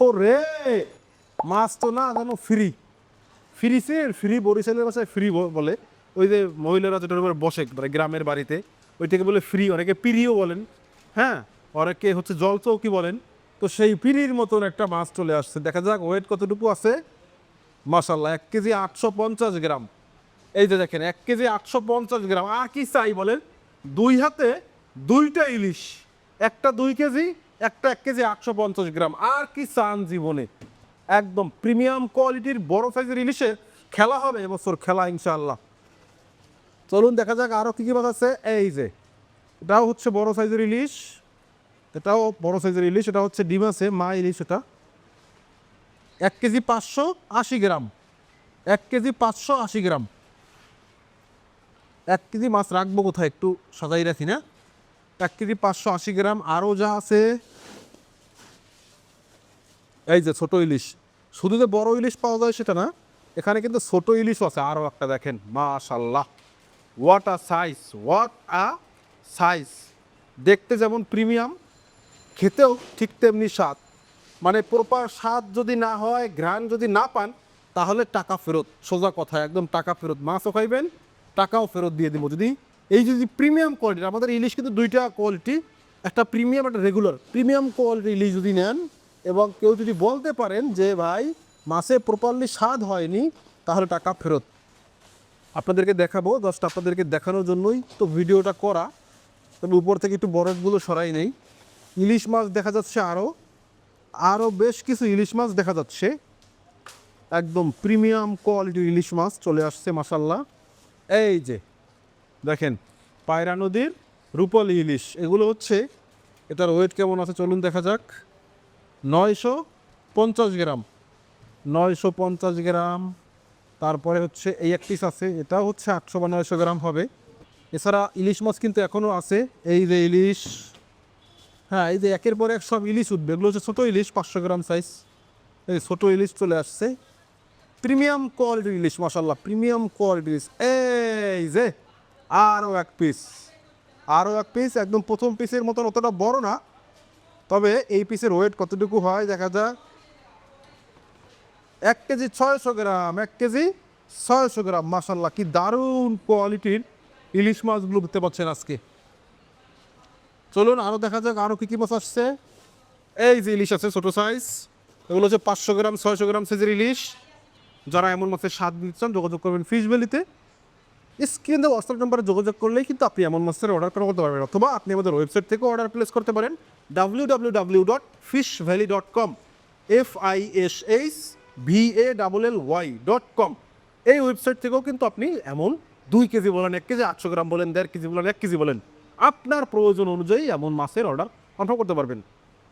রে মাছ তো না যেন ফ্রি ফ্রিসের ফ্রি বরিশালের ভাষায় ফ্রি বলে। ওই যে মহিলারা যেটার উপরে বসে মানে গ্রামের বাড়িতে, ওইটাকে বলে ফ্রি অনেকে পিড়িও বলেন। হ্যাঁ অনেকে হচ্ছে জল চৌকি বলেন। তো সেই পিড়ির মতন একটা মাছ চলে আসছে। দেখা যাক ওয়েট কতটুকু আছে। মাসাল্লাহ এক কেজি আটশো পঞ্চাশ গ্রাম। এই যে দেখেন, এক কেজি আটশো পঞ্চাশ গ্রাম। আর কি চাই বলেন? দুই হাতে দুইটা ইলিশ। একটা দুই কেজি একটা এক কেজি আটশো পঞ্চাশ গ্রাম। আর কি চান জীবনে? একদম প্রিমিয়াম কোয়ালিটির বড় সাইজের ইলিশে খেলা হবে এবছর খেলা ইনশাল্লাহ চলুন দেখা যাক আরও কী কী মাছ আছে। এই যে, এটাও হচ্ছে বড় সাইজের ইলিশ। এটাও বড় সাইজের ইলিশ, এটা হচ্ছে ডিম আছে, মা ইলিশ এটা। এক কেজি পাঁচশো আশি গ্রাম। এক কেজি পাঁচশো আশি গ্রাম। এক কেজি মাছ রাখব কোথায় একটু সাজাই রাখি না? এক কেজি পাঁচশো আশি গ্রাম। আরও যা আছে। এই যে ছোট ইলিশ। শুধু যে বড় ইলিশ পাওয়া যায় সেটা না, এখানে কিন্তু ছোট ইলিশও আছে। আরও একটা দেখেন মাশাল্লাহ what a size what a size দেখতে যেমন প্রিমিয়াম, খেতেও ঠিক তেমনি স্বাদ। মানে প্রপার স্বাদ যদি না হয়, ঘ্রাণ যদি না পান, তাহলে টাকা ফেরত। সোজা কথা, একদম টাকা ফেরত। মাছও খাইবেন, টাকাও ফেরত দিয়ে দিব। যদি এই যদি প্রিমিয়াম কোয়ালিটি আমাদের ইলিশ কিন্তু দুইটা কোয়ালিটি একটা প্রিমিয়াম একটা রেগুলার প্রিমিয়াম কোয়ালিটি ইলিশ যদি নেন এবং কেউ যদি বলতে পারেন যে, ভাই মাছে প্রপারলি স্বাদ হয়নি, তাহলে টাকা ফেরত। আপনাদেরকে দেখাবো জাস্ট আপনাদেরকে দেখানোর জন্যই তো ভিডিওটা করা। তবে উপর থেকে একটু বরফগুলো সরাই নেই। ইলিশ মাছ দেখা যাচ্ছে আরও আরও বেশ কিছু ইলিশ মাছ দেখা যাচ্ছে। একদম প্রিমিয়াম কোয়ালিটির ইলিশ মাছ চলে আসছে মাসাল্লাহ এই যে দেখেন, পায়রা নদীর রূপলি ইলিশ, এগুলো হচ্ছে, এটার ওয়েট কেমন আছে চলুন দেখা যাক। নয়শো পঞ্চাশ গ্রাম। নয়শো পঞ্চাশ গ্রাম। তারপরে হচ্ছে এই এক পিস আছে, এটাও হচ্ছে আটশো বা নয়শো গ্রাম হবে। এছাড়া ইলিশ মাছ কিন্তু এখনও আছে, এই যে ইলিশ। হ্যাঁ এই যে একের পর এক সব ইলিশ উঠবে, এগুলো হচ্ছে ছোটো ইলিশ, পাঁচশো গ্রাম সাইজ এই ছোটো ইলিশ চলে আসছে। প্রিমিয়াম কোয়ালিটির ইলিশ মাসাল্লাহ প্রিমিয়াম কোয়ালিটির ইলিশ। এই যে আরও এক পিস আরও এক পিস একদম প্রথম পিসের মতন অতটা বড় না। তবে এই পিসের ওয়েট কতটুকু হয় দেখা যাক। এক কেজি ছয়শো গ্রাম, এক কেজি ছয়শো গ্রাম। মাসাল্লাহ কি দারুণ কোয়ালিটির ইলিশ মাছগুলো দেখতে পাচ্ছেন আজকে। চলুন আরও দেখা যাক, আরও কী কী মাছ আসছে। এই যে ইলিশ আছে, ছোটো সাইজ এগুলো হচ্ছে পাঁচশো গ্রাম, ছয়শো গ্রাম সাইজের ইলিশ। যারা এমন মাছের স্বাদ নিতে চান যোগাযোগ করবেন ফিশ ভ্যালিতে স্ক্রিনে হোয়াটসঅ্যাপ নাম্বারে যোগাযোগ করলেই কিন্তু আপনি এমন মাছের অর্ডার করতে পারবেন, অথবা আপনি আমাদের ওয়েবসাইট থেকে অর্ডার প্লেস করতে পারেন W W W dot fish valley dot com F I S H V A double L Y dot com এই ওয়েবসাইট থেকেও কিন্তু আপনি এমন দুই কেজি বলেন, এক কেজি আটশো গ্রাম বলেন, দেড় কেজি বলেন, এক কেজি বলেন, আপনার প্রয়োজন অনুযায়ী এমন মাছের অর্ডার কনফার্ম করতে পারবেন।